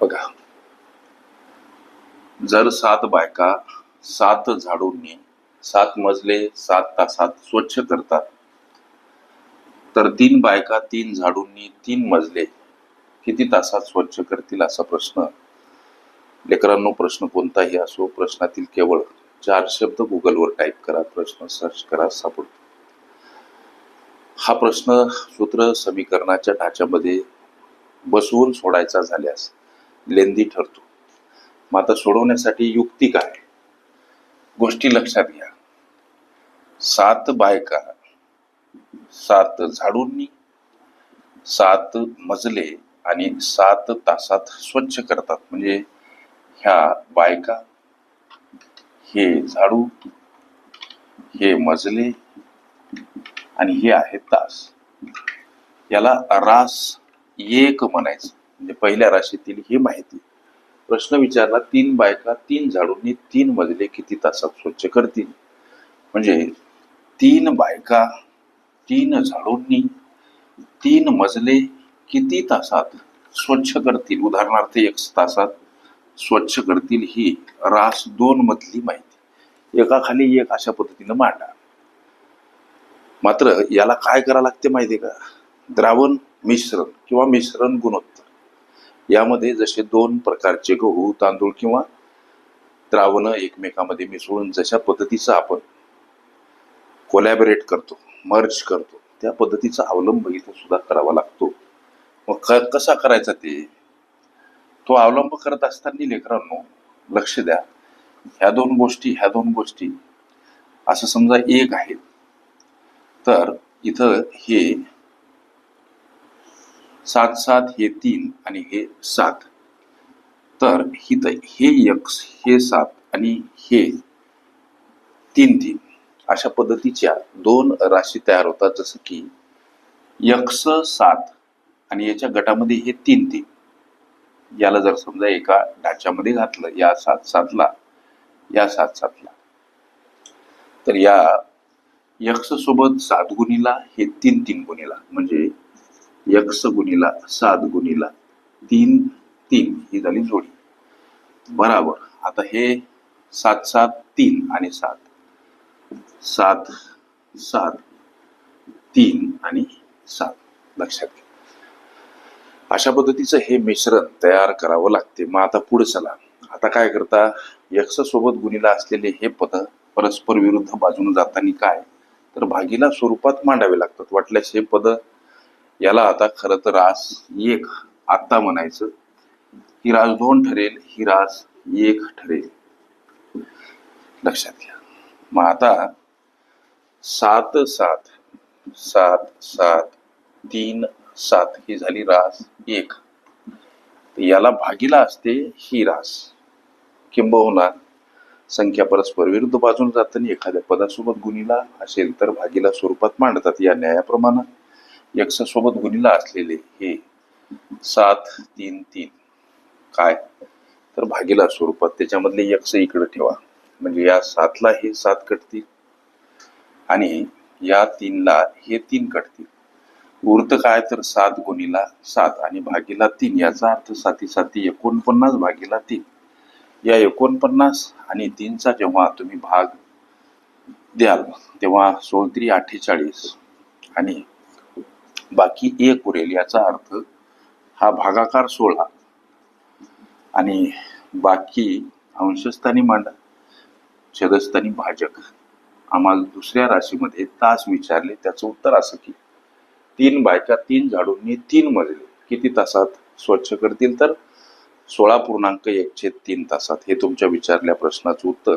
बघा. जर सात बायका सात झाडूंनी सात मजले सात तासात स्वच्छ करतात तर तीन बायका तीन झाडूंनी तीन मजले किती तासात स्वच्छ करतील असा प्रश्न? लेकरांनो प्रश्न कोणताही असो प्रश्नातील केवळ चार शब्द गुगलवर टाईप करा प्रश्न सर्च करा सापडतो. हा प्रश्न सूत्र समीकरणाच्या ढाच्यामध्ये बसवून सोडायचा झाल्यास लेंदी ठरतो. मग आता सोडवण्यासाठी युक्ती काय? गोष्टी लक्षात घ्या. सात बायका सात झाडूंनी सात मजले आणि सात तासात स्वच्छ करतात. म्हणजे ह्या बायका हे झाडू हे मजले आणि हे आहे तास. याला रास एक म्हणायचं. म्हणजे पहिल्या राशीतील ही माहिती. प्रश्न विचारला तीन बायका तीन झाडूंनी तीन मजले किती तासात स्वच्छ करतील? म्हणजे तीन बायका तीन झाडूंनी तीन मजले किती तासात स्वच्छ करतील? उदाहरणार्थ एक तासात स्वच्छ करतील ही रास दोन मधली माहिती. एकाखाली एक अशा पद्धतीनं मांडा. मात्र याला काय करावं लागते माहिती का? द्रावण मिश्रण किंवा मिश्रण गुणोत्तर. यामध्ये जसे दोन प्रकारचे गहू तांदूळ किंवा द्रावण एकमेकामध्ये मिसळून जशा पद्धतीचा आपण कोलॅबरेट करतो मर्ज करतो त्या पद्धतीचा अवलंब इथं सुद्धा करावा लागतो. मग कसा करायचा ते? तो अवलंब करत असताना लेकरांनो लक्ष द्या. ह्या दोन गोष्टी ह्या दोन गोष्टी असं समजा एक आहे तर इथं हे सात सात हे तीन आणि हे सात. तर इथं हे यक्स हे सात आणि हे तीन तीन अशा पद्धतीच्या दोन राशी तयार होतात. जसं की यक्स सात आणि याच्या गटामध्ये हे तीन तीन याला जर समजा एका ढाच्यामध्ये घातलं या सात सातला या सात सातला तर या यक्ष सोबत सात गुणीला हे तीन तीन गुणीला. म्हणजे यक्ष गुणीला सात गुणीला तीन तीन ही झाली जोडी. बराबर. आता हे सात सात तीन आणि सात. सात सात तीन आणि सात. लक्षात घ्या. अशा पद्धतीचं हे मिश्रण तयार करावं लागते. मग आता पुढे चला. आता काय करता? यक्ष सोबत गुणीला असलेले हे पद परस्पर विरुद्ध बाजून जाताना काय? तर भागीला स्वरूपात मांडावे लागतात. वाटल्यास हे पद याला आता खरं तर रास एक आत्ता म्हणायचं. ही रास दोन ठरेल ही रास एक ठरेल. लक्षात घ्या. मग आता सात सात सात सात तीन सात ही झाली रास एक. याला भागीला असते ही रास. किंबहुना संख्या परस्पर विरुद्ध बाजून जाताना एखाद्या पदासोबत गुणीला असेल तर भागीला स्वरूपात मांडतात या न्यायाप्रमाणे. सोबत गुणीला असलेले हे सात तीन तीन. काय? तर भागीला स्वरूपात त्याच्यामधले यक्ष इकडे ठेवा. म्हणजे या सातला हे सात कटतील आणि या तीनला हे तीन कटतील. उरत काय? तर सात गुणीला सात आणि भागीला तीन. याचा अर्थ साती साती एकोणपन्नास भागीला तीन. या एकोणपन्नास आणि तीनचा जेव्हा तुम्ही भाग द्याल तेव्हा सोळत्री अठ्ठेचाळीस आणि बाकी एक उरेल याचा अर्थ हा भागाकार सोळा आणि बाकी अंशस्थानी मांडा छदस्थानी भाजक आम्हाला दुसऱ्या राशीमध्ये तास विचारले त्याचं उत्तर असं की तीन बायका तीन झाडूंनी तीन मजले किती तासात स्वच्छ करतील तर? सोळा पूर्णांक एकशे तीन तासात हे तुमच्या विचारल्या प्रश्नाचं उत्तर.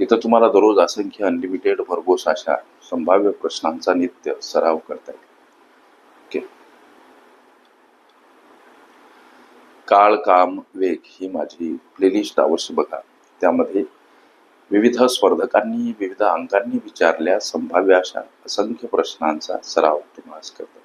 तिथं तुम्हाला दररोज असंख्य अनलिमिटेड भरघोस अशा संभाव्य प्रश्नांचा नित्य सराव करता येईल. ओके काळ काम वेग ही माझी प्लेलिस्ट अवश्य बघा. त्यामध्ये विविध स्पर्धकांनी विविध अंकांनी विचारल्या संभाव्य अशा असंख्य प्रश्नांचा सराव तुम्हाला करतात